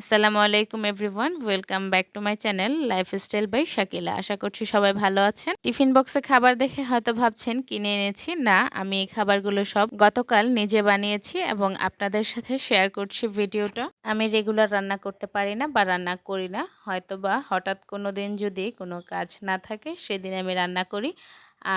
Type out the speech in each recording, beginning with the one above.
আসসালামু আলাইকুম everyone welcome back to my channel lifestyle by Shakila আশা করছি সবাই ভালো আছেন। টিফিন বক্সে খাবার দেখে হয়তো ভাবছেন, কিনে এনেছি? না, আমি এই খাবারগুলো সব গতকাল নিজে বানিয়েছি এবং আপনাদের সাথে শেয়ার করছি ভিডিওটা। আমি রেগুলার রান্না করতে পারি না বা রান্না করি না। হয়তো বা হঠাৎ কোনো দিন যদি কোনো কাজ না থাকে, সেদিন আমি রান্না করি।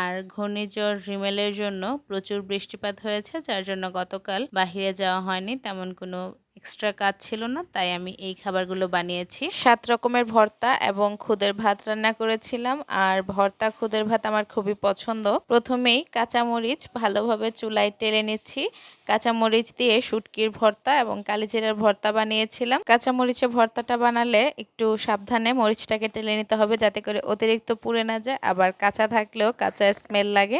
আর ঘূর্ণিঝড়, রিমেলের জন্য প্রচুর বৃষ্টিপাত হয়েছে, যার জন্য গতকাল বাহিরে যাওয়া হয়নি তেমন কোনো এক্সট্রা কাজ ছিল না, তাই আমি এই খাবারগুলো বানিয়েছি। সাত রকমের ভর্তা এবং খুদের ভাত রান্না করেছিলাম, আর ভর্তা খুদের ভাত আমার খুবই পছন্দ। প্রথমেই কাঁচামরিচ ভালোভাবে চুলায় টেলে নিচ্ছি। কাঁচামরিচ দিয়ে শুটকির ভর্তা এবং কালিজিরার ভর্তা বানিয়েছিলাম। কাঁচামরিচের ভর্তাটা বানালে একটু সাবধানে মরিচটাকে টেলে নিতে হবে, যাতে করে অতিরিক্ত পুড়ে না যায়। আবার কাঁচা থাকলেও কাঁচা স্মেল লাগে।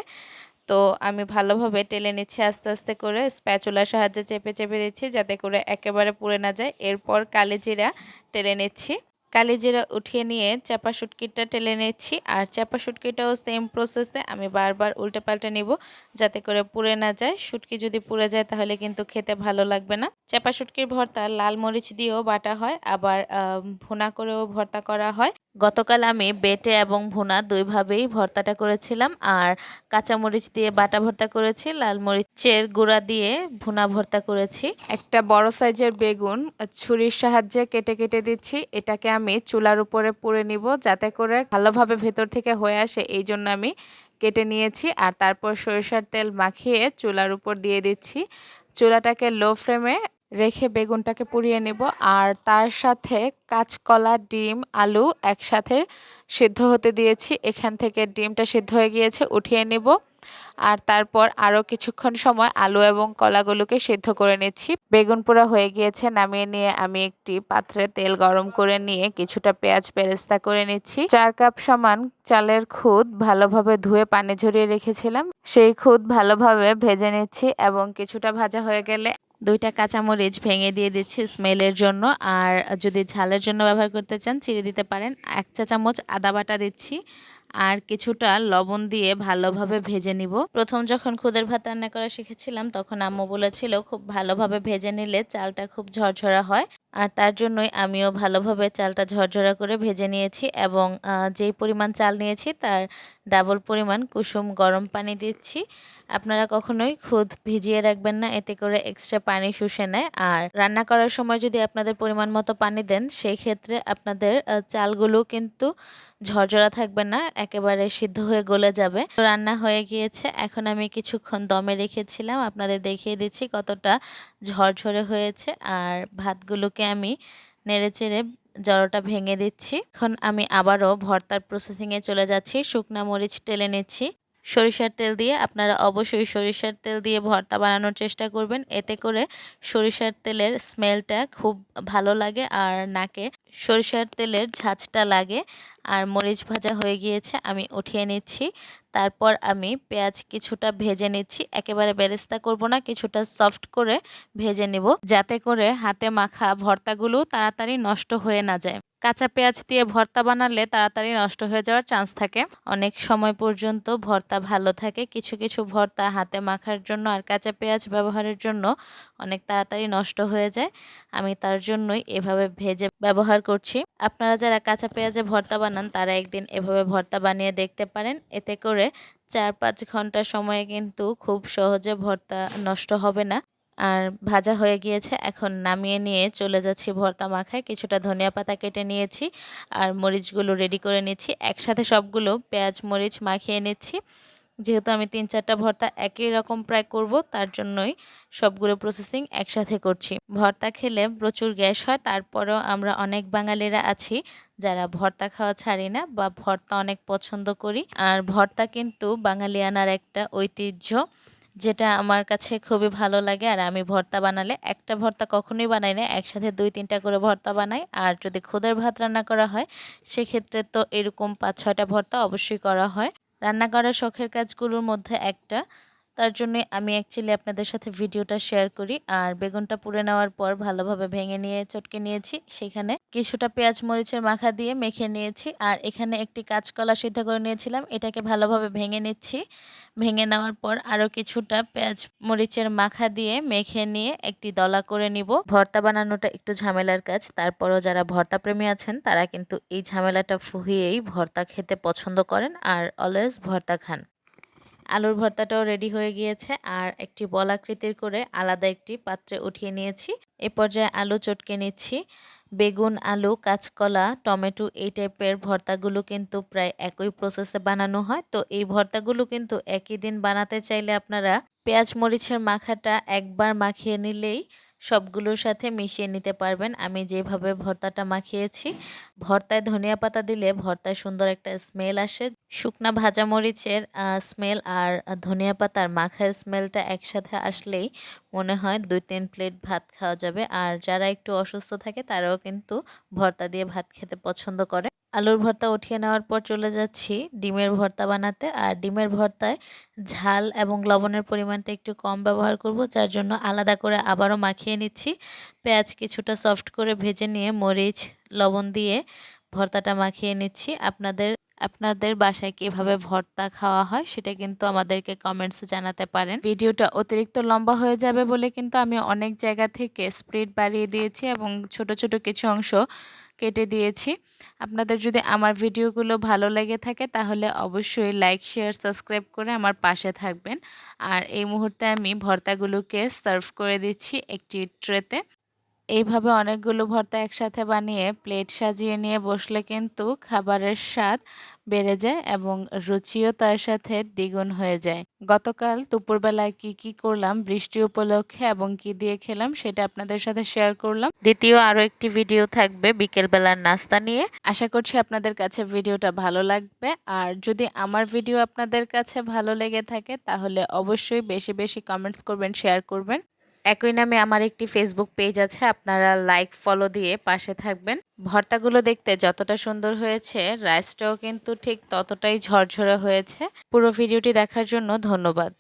তো আমি ভালোভাবে টেলে নিচ্ছি আস্তে আস্তে করে। স্প্যাচুলার সাহায্যে চেপে চেপে দিচ্ছি যাতে করে একেবারে পুড়ে না যায়। এরপর কালিজিরা টেলে নিচ্ছি। কালিজিরা উঠিয়ে নিয়ে চাপা শুটকিটা টেলে নিচ্ছি। আর চাপা শুটকিটাও সেম প্রসেসে আমি বারবার উল্টে পাল্টে নিব যাতে করে পুড়ে না যায়। শুটকি যদি পুড়ে যায় তাহলে কিন্তু খেতে ভালো লাগবে না। চাপা শুটকির ভর্তা লাল মরিচ দিয়েও বাটা হয়। আবার ভুনা করেও ভর্তা করা হয়। গতকাল আমি বেটে এবং ভুনা দুইভাবেই ভর্তাটা করেছিলাম। আর কাঁচামরিচ দিয়ে বাটা ভর্তা করেছি, লাল মরিচের গুঁড়া দিয়ে ভুনা ভর্তা করেছি। একটা বড় সাইজের বেগুন ছুরির সাহায্যে কেটে কেটে দিচ্ছি। এটাকে আমি চুলার উপরে পুড়ে নিব যাতে করে ভালোভাবে ভেতর থেকে হয়ে আসে, এই জন্য আমি কেটে নিয়েছি। আর তারপর সরিষার তেল মাখিয়ে চুলার উপর দিয়ে দিচ্ছি। চুলাটাকে লো ফ্লেমে রেখে বেগুনটাকে পুড়িয়ে নেব আর তার সাথে কাঁচকলা, ডিম, আলু একসাথে সিদ্ধ হতে দিয়েছি। এখান থেকে ডিমটা সিদ্ধ হয়ে গিয়েছে, উঠিয়ে নেব। আর তারপর আরও কিছুক্ষণ সময় আলু এবং কলাগুলোকে সিদ্ধ করে নিচ্ছি। বেগুন পোড়া হয়ে গিয়েছে, নামিয়ে নিয়ে আমি একটি পাত্রে তেল গরম করে নিয়ে কিছুটা পেঁয়াজ পেরেস্তা করে নিচ্ছি। চার কাপ সমান চালের খুদ ভালোভাবে ধুয়ে পানি ঝরিয়ে রেখেছিলাম। সেই খুদ ভালোভাবে ভেজে নিচ্ছি এবং কিছুটা ভাজা হয়ে গেলে দুইটা কাঁচামরিচ ভেঙে দিয়ে দিচ্ছি স্মেলের জন্য। আর যদি ঝালের জন্য ব্যবহার করতে চান, চিড়ে দিতে পারেন। এক চা চামচ আদা বাটা দিচ্ছি। আর কিছুটা লবণ দিয়ে ভালোভাবে ভেজে নিব। প্রথম যখন খুদের ভাত রান্না করা শিখেছিলাম, তখন আম্মু বলেছিল, খুব ভালোভাবে ভেজে নিলে চালটা খুব ঝরঝরা হয়। আর তার জন্যই আমিও ভালোভাবে চালটা ঝরঝরা করে ভেজে নিয়েছি এবং যেই পরিমাণ চাল নিয়েছি, তার ডাবল পরিমাণ কুসুম গরম পানি দিচ্ছি। আপনারা কখনোই খুদ ভিজিয়ে রাখবেন না, এতে করে এক্সট্রা পানি শুষে নেয়। আর রান্না করার সময় যদি আপনাদের পরিমাণ মতো পানি দেন সেই ক্ষেত্রে আপনাদের চালগুলো কিন্তু ঝরঝরা থাকবে না, একেবারে সিদ্ধ হয়ে গলে যাবে। রান্না হয়ে গিয়েছে। এখন আমি কিছুক্ষণ দমে রেখেছিলাম। আপনাদের দেখিয়ে দিচ্ছি কতটা ঝরঝরে হয়েছে। আর ভাতগুলোকে আমি নেড়ে চেড়ে জড়োটা ভেঙে দিচ্ছি। এখন আমি আবারও ভর্তার প্রসেসিংয়ে চলে যাচ্ছি। শুকনা মরিচ টেলে নিচ্ছি। সরিষার তেল দিয়ে আপনারা অবশ্যই সরিষার তেল দিয়ে ভর্তা বানানোর চেষ্টা করবেন। এতে করে সরিষার তেলের স্মেলটা খুব ভালো লাগে আর নাকে সরিষার তেলের ঝাঁঝটা লাগে আর মরিচ ভাজা হয়ে গিয়েছে, আমি উঠিয়ে নিচ্ছি। তারপর আমি পেঁয়াজ কিছুটা ভেজে নিচ্ছি, একেবারে বেরেস্তা করব না, কিছুটা সফট করে ভেজে নিব। যাতে করে হাতে মাখা ভর্তাগুলো তাড়াতাড়ি নষ্ট হয়ে না যায়। কাঁচা পেঁয়াজ দিয়ে ভর্তা বানালে তাড়াতাড়ি নষ্ট হয়ে যাওয়ার চান্স থাকে। অনেক সময় পর্যন্ত ভর্তা ভালো থাকে। কিছু কিছু ভর্তা হাতে মাখার জন্য আর কাঁচা পেঁয়াজ ব্যবহারের জন্য অনেক তাড়াতাড়ি নষ্ট হয়ে যায়। আমি তার জন্যই এভাবে ভেজে ব্যবহার করছি। আপনারা যারা কাঁচা পেঁয়াজে ভর্তা বানান, তারা একদিন এভাবে ভর্তা বানিয়ে দেখতে পারেন। এতে করে চার পাঁচ ঘণ্টা সময়ে কিন্তু খুব সহজে ভর্তা নষ্ট হবে না। আর ভাজা হয়ে গিয়েছে, এখন নামিয়ে নিয়ে চলে যাচ্ছি ভর্তা মাখায়। কিছুটা ধনিয়া পাতা কেটে নিয়েছি আর মরিচগুলো রেডি করে নিচ্ছি। একসাথে সবগুলো পেঁয়াজ, মরিচ মাখিয়ে নিচ্ছি। যেহেতু আমি তিন চারটা ভর্তা একই রকম প্রায় করব, তার জন্যই সবগুলো প্রসেসিং একসাথে করছি। ভর্তা খেলে প্রচুর গ্যাস হয়, তারপরেও আমরা অনেক বাঙালিরা আছি যারা ভর্তা খাওয়া ছাড়ি না বা ভর্তা অনেক পছন্দ করি। আর ভর্তা কিন্তু বাঙালিয়ানার একটা ঐতিহ্য। যেটা আমার কাছে খুবই ভালো লাগে। আর আমি ভর্তা বানালে একটা ভর্তা কখনোই বানাই না, একসাথে দুই তিনটা করে ভর্তা বানাই। আর যদি খুদের ভাত রান্না করা হয়, সেক্ষেত্রে তো এরকম পাঁচ ছয়টা ভর্তা অবশ্যই করা হয়। রান্না করার শখের কাজগুলোর মধ্যে একটা তার জন্য আমি অ্যাকচুয়ালি আপনাদের সাথে ভিডিওটা শেয়ার করি। আর বেগুনটা পুড়ে নেওয়ার পর ভালোভাবে ভেঙে নিয়ে, চটকে নিয়েছি। সেখানে কিছুটা পেঁয়াজ মরিচের মাখা দিয়ে মেখে নিয়েছি। আর এখানে একটি কাঁচকলা সিদ্ধ করে নিয়েছিলাম। এটাকে ভালোভাবে ভেঙে নিচ্ছি। ভেঙে নেওয়ার পর আরও কিছুটা পেঁয়াজ মরিচের মাখা দিয়ে মেখে নিয়ে একটি দলা করে নিব। ভর্তা বানানোটা একটু ঝামেলার কাজ। তারপরও যারা ভর্তা প্রেমী আছেন, তারা কিন্তু এই ঝামেলাটা ফুহিয়েই ভর্তা খেতে পছন্দ করেন। আর অলওয়েজ ভর্তা খান। আলুর ভর্তাটাও রেডি হয়ে গিয়েছে। আর একটি বলাকৃতির করে আলাদা একটি পাত্রে উঠিয়ে নিয়েছি। এ পর্যায়ে আলু চটকে নিচ্ছি। বেগুন, আলু, কাঁচকলা, টমেটো এই টাইপের ভর্তাগুলো কিন্তু প্রায় একই প্রসেসে বানানো হয়। তো এই ভর্তাগুলো কিন্তু একই দিন বানাতে চাইলে আপনারা পেঁয়াজ, মরিচের মাখাটা একবার মাখিয়ে নিলেই সবগুলোর সাথে মিশিয়ে নিতে পারবেন। আমি যেভাবে ভর্তাটা মাখিয়েছি, ভর্তায় ধনিয়া পাতা দিলে ভর্তায় সুন্দর একটা স্মেল আসে। শুকনা ভাজা মরিচের স্মেল আর ধনিয়া পাতার মাখার স্মেলটা একসাথে আসলেই মনে হয় দুই তিন প্লেট ভাত খাওয়া যাবে। আর যারা একটু অসুস্থ থাকে তারাও কিন্তু ভর্তা দিয়ে ভাত খেতে পছন্দ করে। আলুর ভর্তা উঠিয়ে নেওয়ার পর চলে যাচ্ছি ডিমের ভর্তা বানাতে। আর ডিমের ভর্তায় ঝাল এবং লবণের পরিমাণটা একটু কম ব্যবহার করব, যার জন্য আলাদা করে আবারও মাখিয়ে নিচ্ছি। পেঁয়াজ কিছুটা সফট করে ভেজে নিয়ে মরিচ, লবণ দিয়ে ভর্তাটা মাখিয়ে নিচ্ছি। আপনাদের আপনাদের বাসায় কীভাবে ভর্তা খাওয়া হয় সেটা কিন্তু আমাদেরকে কমেন্টসে জানাতে পারেন। ভিডিওটা অতিরিক্ত লম্বা হয়ে যাবে বলে কিন্তু আমি অনেক জায়গা থেকে স্পিড বাড়িয়ে দিয়েছি এবং ছোট ছোট কিছু অংশ কেটে দিয়েছি। আপনাদের যদি আমার ভিডিওগুলো ভালো লেগে থাকে তাহলে অবশ্যই লাইক শেয়ার সাবস্ক্রাইব করে আমার পাশে থাকবেন। আর এই মুহূর্তে আমি ভর্তাগুলোকে সার্ভ করে দিচ্ছি একটি ট্রেতে এইভাবে অনেকগুলো ভর্তা একসাথে বানিয়ে প্লেট সাজিয়ে নিয়ে বসলে কিন্তু খাবারের স্বাদ বেড়ে যায় এবং রুচিও তার সাথে দ্বিগুণ হয়ে যায়। গতকাল দুপুরবেলায় কি কি করলাম, বৃষ্টি উপলক্ষে এবং কি দিয়ে খেলাম সেটা আপনাদের সাথে শেয়ার করলাম। দ্বিতীয় আরও একটি ভিডিও থাকবে বিকেলবেলার নাস্তা নিয়ে। আশা করছি আপনাদের কাছে ভিডিওটা ভালো লাগবে। আর যদি আমার ভিডিও আপনাদের কাছে ভালো লেগে থাকে তাহলে অবশ্যই বেশি বেশি কমেন্টস করবেন শেয়ার করবেন। একই নামে আমার একটি ফেসবুক পেজ আছে, আপনারা লাইক ফলো দিয়ে পাশে থাকবেন। ভর্তাগুলো দেখতে যতটা সুন্দর হয়েছে রাইসটাও কিন্তু ঠিক ততটাই ঝরঝরে হয়েছে। পুরো ভিডিওটি দেখার জন্য ধন্যবাদ।